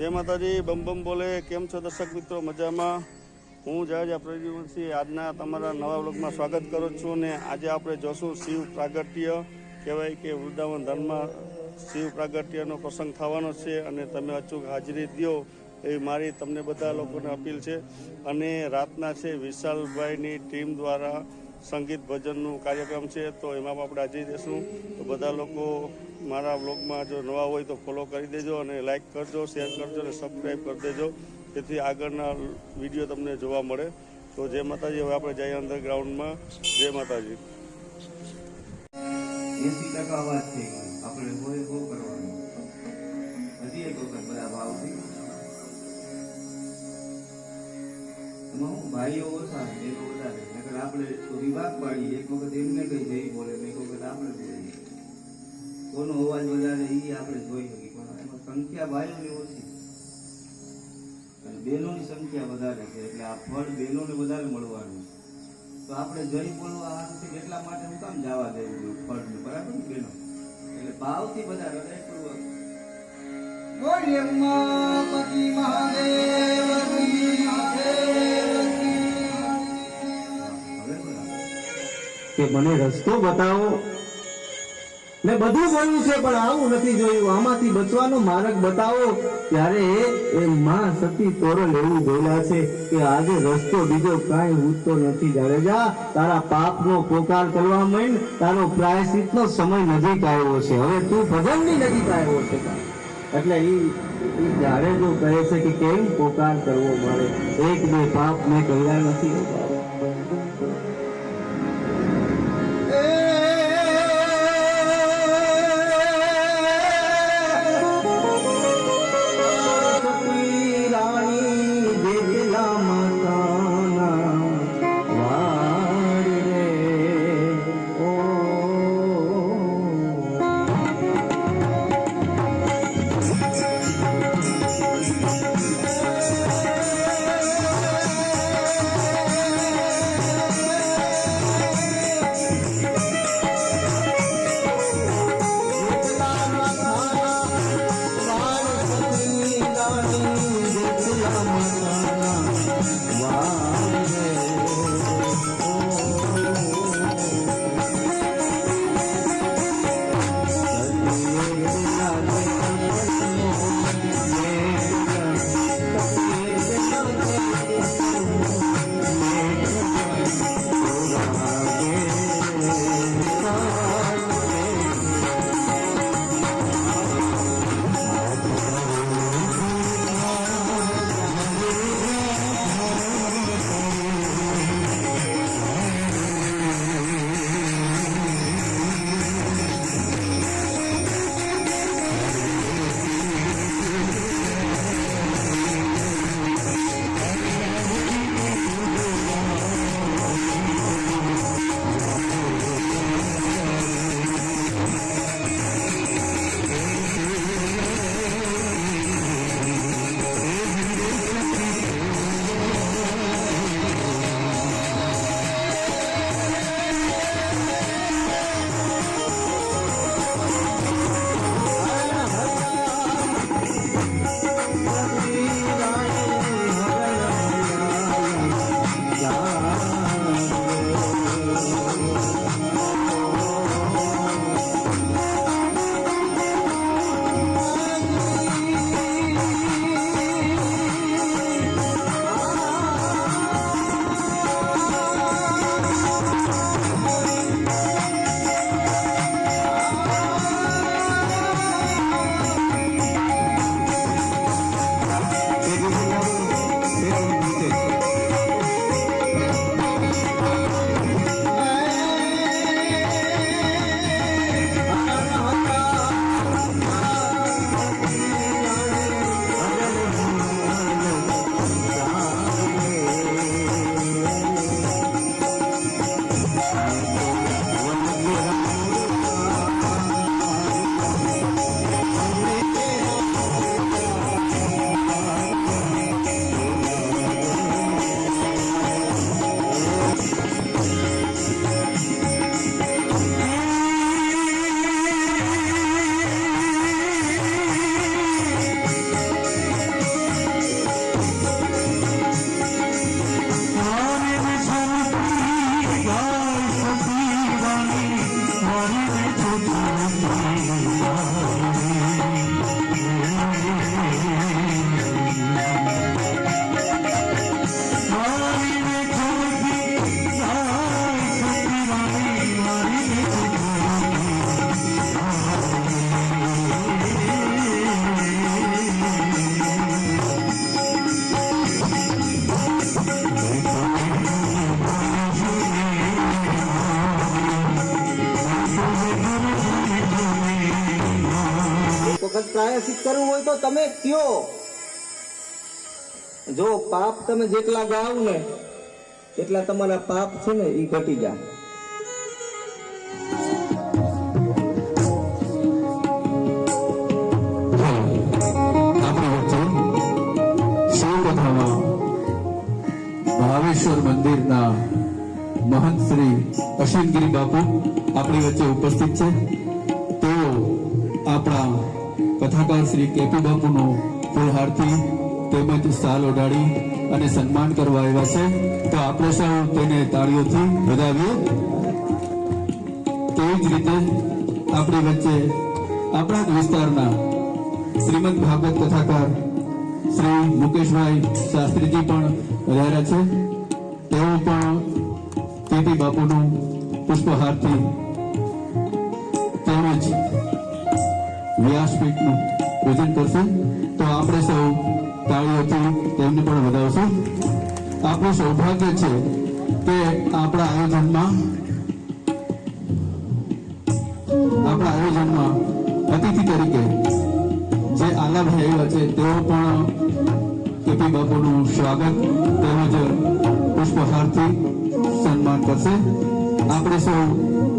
જય માતાજી, બમ બમ બોલે. કેમ છો દર્શક મિત્રો? મજામાં? હું જયાજા પ્રદ્યુમનસિંહ આજના તમારા નવા બ્લોગમાં સ્વાગત કરું છું ને આજે આપણે જોશું શિવ પ્રાગટ્ય. કહેવાય કે વૃંદાવન ધામમાં શિવ પ્રાગટ્યનો પ્રસંગ થવાનો છે અને તમે અચૂક હાજરી દો એવી મારી તમને બધા લોકોને અપીલ છે. અને રાતના છે વિશાલભાઈની ટીમ દ્વારા સંગીત ભજનનું કાર્યક્રમ છે, તો એમાં પણ આપણે હાજરી દેશું. તો બધા લોકો મારા બ્લોગમાં જો નવા હોય તો ફોલો કરી દેજો અને લાઇક કરજો શેર કરજો અને સબસ્ક્રાઈબ કરી દેજો. જેથી આગળના વીડિયો તમને જોવા મળે. તો જય માતાજી. હવે આપણે જઈએ અંડરગ્રાઉન્ડમાં. જય માતાજી. આપણે એક વખત એમને કઈ જઈ બોલે એક વખત આપણે બોલીએ કોનો અવાજ વધારે એ આપણે જોઈ શકીએ. પણ એમાં સંખ્યા ભાઈઓની ઓછી અને બહેનોની સંખ્યા વધારે છે એટલે આ ફળ બહેનોને વધારે મળવાનું છે. તો આપણે જઈ બોલવા હાથથી એટલા માટે હું કામ જવા દેવું ફળ બરાબર ને બેનો એટલે ભાવથી બધા હૃદયપૂર્વક બોલીએ ઉમાપતિ મહાદેવ કી મહાદેવ કી. હા, હવે બરાબર. કે મને રસ્તો બતાવો. મેં બધું જોયું છે, પણ આવું નથી જોયું. આમાંથી બચવાનો માર્ગ બતાવો. ત્યારે એ માં સતી તોરલ એવું બોલ્યા છે કે આજે રસ્તો બીજો કાંઈ ઉઠતો નથી. જાડેજા, તારા પાપનો પોકાર કરવા માંડ. તારો પ્રાયશ્ચિતનો સમય નજીક આવ્યો છે. હવે તું ભજનની નજીક આવ્યો છે. એટલે એ જાડેજો કહે છે કે કેમ પોકાર કરવો મારે? એક બે પાપ મેં કર્યા નથી કરવું હોય તો તમે કયો. જો પાપ તમે જેટલા ગાવ ને, એટલા તમારા પાપ છે ને એ ઘટી જાય. ભાવેશ્વર મંદિરના મહંત શ્રી અશ્વિનગીરી બાપુ આપણી વચ્ચે ઉપસ્થિત છે. તેઓ આપણા કથાકાર શ્રી કેપી બાપુનો ફૂલહારથી તેમજ સાલ ઓઢાડી અને સન્માન કરવા આવ્યા છે. તો આપણે સૌ તેને તાળીઓથી વધાવીએ. તેવી જ રીતે આપણી વચ્ચે આપણા જ વિસ્તારના શ્રીમદ ભાગવત કથાકાર શ્રી મુકેશભાઈ શાસ્ત્રીજી પણ રહ્યા છે. તેઓ પણ કેપી બાપુનું પુષ્પહારથી તેમજ વ્યાસપીઠનું પૂજન કરશે. તો આપણે સૌ તાળીઓથી તેમને પણ વધાવશું. આપણું સૌભાગ્ય છે કે આપણા આયોજનમાં આપણા આયોજનમાં અતિથિ તરીકે જે આલાભાઈ આવ્યા છે, તેઓ પણ કેપી બાપુનું સ્વાગત તેમજ પુષ્પહારથી સન્માન કરશે. આપણે સૌ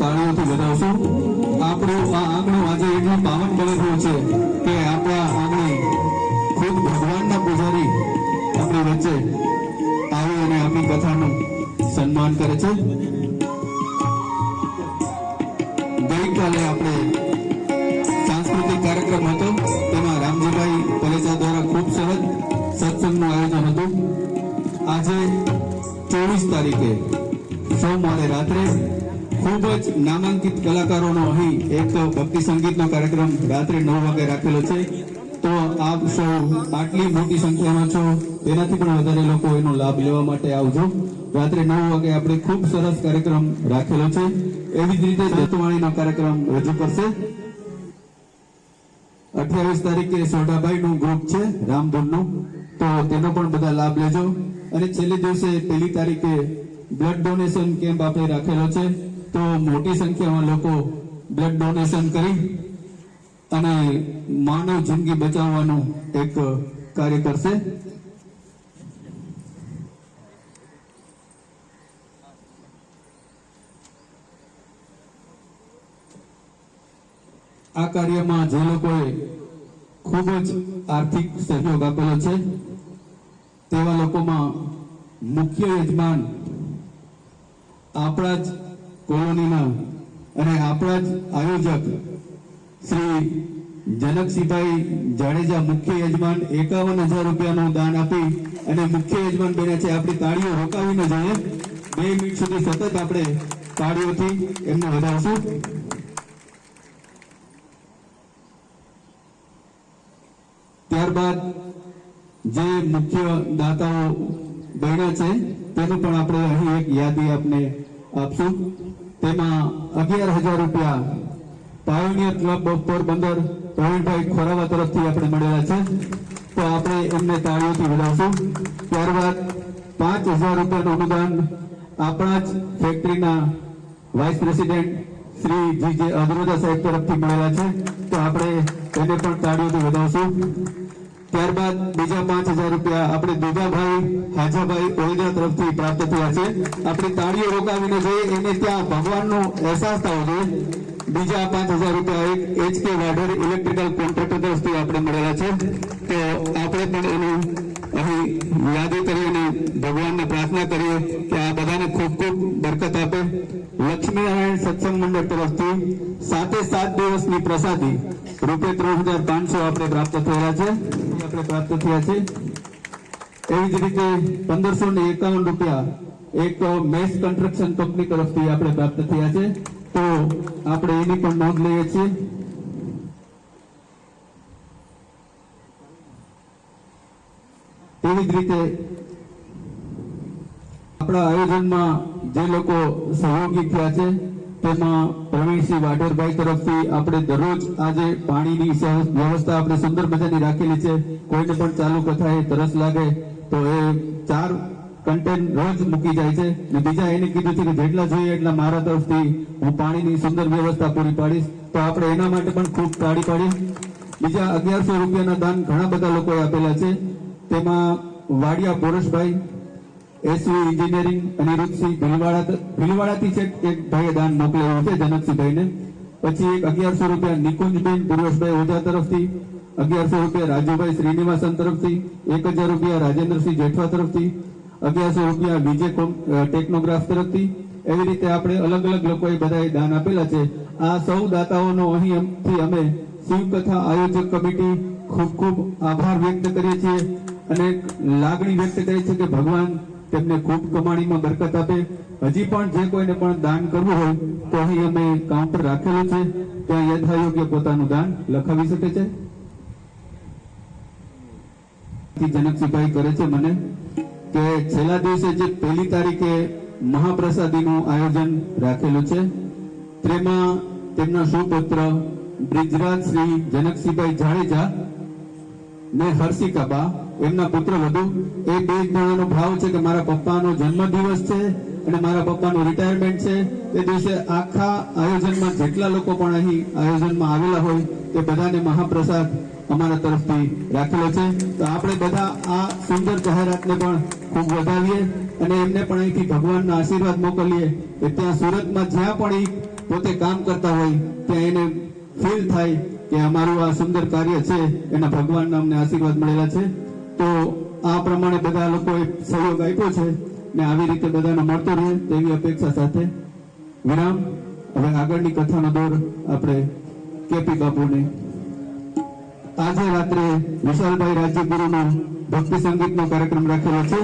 તાળીઓથી વધાવશું. આપણું આ આંગણું આજે એટલું પાવન બની રહ્યું છે કે આપણા આંગણે ખુદ ભગવાનના પૂજારી આપણી વચ્ચે આવે અને આપણી કથાનું સન્માન કરે છે. ગઈકાલે આપણે સાંસ્કૃતિક કાર્યક્રમ હતો. તેમાં રામજીભાઈ પલેચા દ્વારા ખૂબ સરસ સત્સંગનું આયોજન હતું. આજે ચોવીસ તારીખે સોમવારે રાત્રે ખૂબ જ નામાંકિત કલાકારોનો અહીં એક ભક્તિ સંગીતનો કાર્યક્રમ રાત્રે નવ વાગે રાખેલો છે. તો આપ સૌ આટલી મોટી સંખ્યામાં છો તેનાથી પણ વધારે લોકો એનો લાભ લેવા માટે આવજો. રાત્રે નવ વાગે આપણે ખૂબ સરસ કાર્યક્રમ રાખેલો છે. એવી જ રીતે દત્તવાણીનો કાર્યક્રમ રજૂ કરશે. અઠ્યાવીસ તારીખે સોઢાભાઈ નું ગ્રુપ છે, રામધૂનનું. તો તેનો પણ બધા લાભ લેજો. અને છેલ્લે દિવસે પહેલી તારીખે બ્લડ ડોનેશન કેમ્પ આપણે રાખેલો છે. તો મોટી સંખ્યામાં લોકો બ્લડ ડોનેશન કરી અને માનવ જિંદગી બચાવવાનું એક કાર્ય કરશે. આ કાર્યમાં જે લોકોએ ખૂબ જ આર્થિક સહયોગ આપેલો છે, તેવા લોકોમાં મુખ્ય યજમાન આપણા જ કોલોનીના અને આપણા જ આયોજક શ્રી જનકસિંહભાઈ જાડેજા મુખ્ય યજમાન એકાવન હજાર રૂપિયાનું દાન આપી અને મુખ્ય યજમાન બન્યા છે. આપણી તાળીઓ રોકાવી ન જોઈએ. બે મિનિટ સુધી સતત આપણે તાળીઓથી એમને વધારશું. ત્યારબાદ જે મુખ્ય દાતાઓ બન્યા છે, તેનું પણ આપણે અહીં એક યાદી આપને આપશું. તેમાં અગિયાર હજાર રૂપિયા Pioneer Club of Porbandar, Pravinbhai Khorava તરફથી આપણે મળેલા છે. તો આપણે એમને તાળીઓથી વધાવશું ત્યારબાદ પાંચ હજાર રૂપિયાનું અનુદાન આપણા જ ફેક્ટરીના વાઇસ પ્રેસિડેન્ટ શ્રી જી જે અધરોજા સાહેબ તરફથી મળેલા છે. તો આપણે એને પણ તાળીઓથી વધાવશું ત્યારબાદ બીજા પાંચ હજાર રૂપિયા આપણે દુગાભાઈ હાજાભાઈ ઓલગા તરફથી પ્રાપ્ત થયા છે. આપણે તાળીઓ રોકાવીને જોઈએ. એને ત્યાં ભગવાનનો અહેસાસ થવો જોઈએ. બીજા પાંચ હજાર રૂપિયા એક H K Vadher electrical contractor તરફથી આપણે મળેલા છે. તો આપણે પણ એનું અહીં યાદી કરી અને ભગવાનને પ્રાર્થના કરીએ કે આ બધાને ખૂબ ખૂબ બરકત આપે. લક્ષ્મીનારાયણ સત્સંગ મંડળ તરફથી સાતે સાત દિવસની પ્રસાદી રૂપિયા ત્રણ હજાર પાંચસો આપણે પ્રાપ્ત થયેલા છે. આપણે પ્રાપ્ત થયા છે. એવી જ રીતે પંદરસો ને એકાવન રૂપિયા એક મેસ કન્સ્ટ્રક્શન કંપની તરફથી આપણે પ્રાપ્ત થયા છે. તો આપણે એની પણ નોંધ લઈએ છીએ. તેવી જ રીતે આપણા આયોજનમાં જે લોકો સહયોગી થયા છે, તેમાં પ્રવીણસિંહ વાઢેરભાઈ તરફથી આપણે દરરોજ આજે પાણીની વ્યવસ્થા આપણે સુંદર મજાની રાખેલી છે. કોઈને પણ ચાલુ કથાએ તરસ લાગે તો એ ચાર કન્ટેન રોજ મૂકી જાય છે. ને બીજા એને કીધું છે કે જેટલા જોઈએ એટલા મારા તરફથી હું પાણીની સુંદર વ્યવસ્થા પૂરી પાડીશ. તો આપણે એના માટે પણ ખૂબ તાળી પાડી બીજા અગિયારસો રૂપિયાના દાન ઘણા બધા લોકોએ આપેલા છે. તેમાં વાડિયા પોરશભાઈ એસવી એન્જિનિયરિંગ અનિરુદ્ધસિંહ ભીલવાડા ભીલવાડાથી છે એક ભાઈએ દાન મોકલેલું છે જનકસિંહભાઈને પછી એક અગિયારસો રૂપિયા નિકુંજબેન પૂર્વશભાઈ ઓઝા તરફથી, અગિયારસો રૂપિયા રાજુભાઈ શ્રીનિવાસન તરફથી, એક હજાર રૂપિયા રાજેન્દ્રસિંહ જેઠવા તરફથી, અગિયારસો રૂપિયા વિજય ટેકનોગ્રાફ તરફથી. એવી રીતે આપણે અલગ અલગ લોકોએ બધાએ દાન આપેલા છે. આ સૌ દાતાઓનો અહીંથી અમે શિવકથા આયોજક કમિટી ખૂબ ખૂબ આભાર વ્યક્ત કરીએ છીએ. અને લાગણી વ્યક્ત કરીએ છે કે ભગવાન તેમને ખૂબ કમાણીમાં બરકત આપે. હજી પણ જે કોઈને પણ દાન કરવું હોય, તો અહીં અમે કાઉન્ટર રાખેલું છે. ત્યાં યથાયોગ્ય પોતાનું દાન લખાવી શકે છે. જનકસિંહભાઈ કરે છે મને કે છેલ્લા દિવસે જે પહેલી તારીખે મહાપ્રસાદીનું આયોજન રાખેલું છે, તેમાં તેમના સુપુત્ર બ્રિજરાજ શ્રી જનકસિંહભાઈ જાડેજા ને હર્ષિકાબા એમના પુત્ર વધુ. એ બે જણાનો ભાવ છે કે મારા પપ્પાનો જન્મદિવસ છે અને મારા પપ્પાનું રિટાયરમેન્ટ છે. તે દિવસે આખા આયોજનમાં જેટલા લોકો પણ અહીં આયોજનમાં આવેલા હોય તે બધાને મહાપ્રસાદ અમારા તરફથી રાખેલો છે. તો આપણે બધા આ સુંદર જાહેરાતને પણ ખૂબ વધાવીએ અને એમને પણ અહીંથી ભગવાનના આશીર્વાદ મોકલીએ. કે ત્યાં સુરતમાં જ્યાં પણ એ પોતે કામ કરતા હોય, ત્યાં એને ફીલ થાય કે અમારું આ સુંદર કાર્ય છે. એના ભગવાનના અમને આશીર્વાદ મળેલા છે. તો આ પ્રમાણે બધા લોકોએ સહયોગ આપ્યો છે ને આવી રીતે બધાને મળતો રહે તેવી અપેક્ષા સાથે. વિરામ, હવે આગળની કથાનો દોર આપણે કેપી બાપુને. આજે રાત્રે વિશાલભાઈ રાજ્યગુરુનો ભક્તિ સંગીતનો કાર્યક્રમ રાખેલો છે.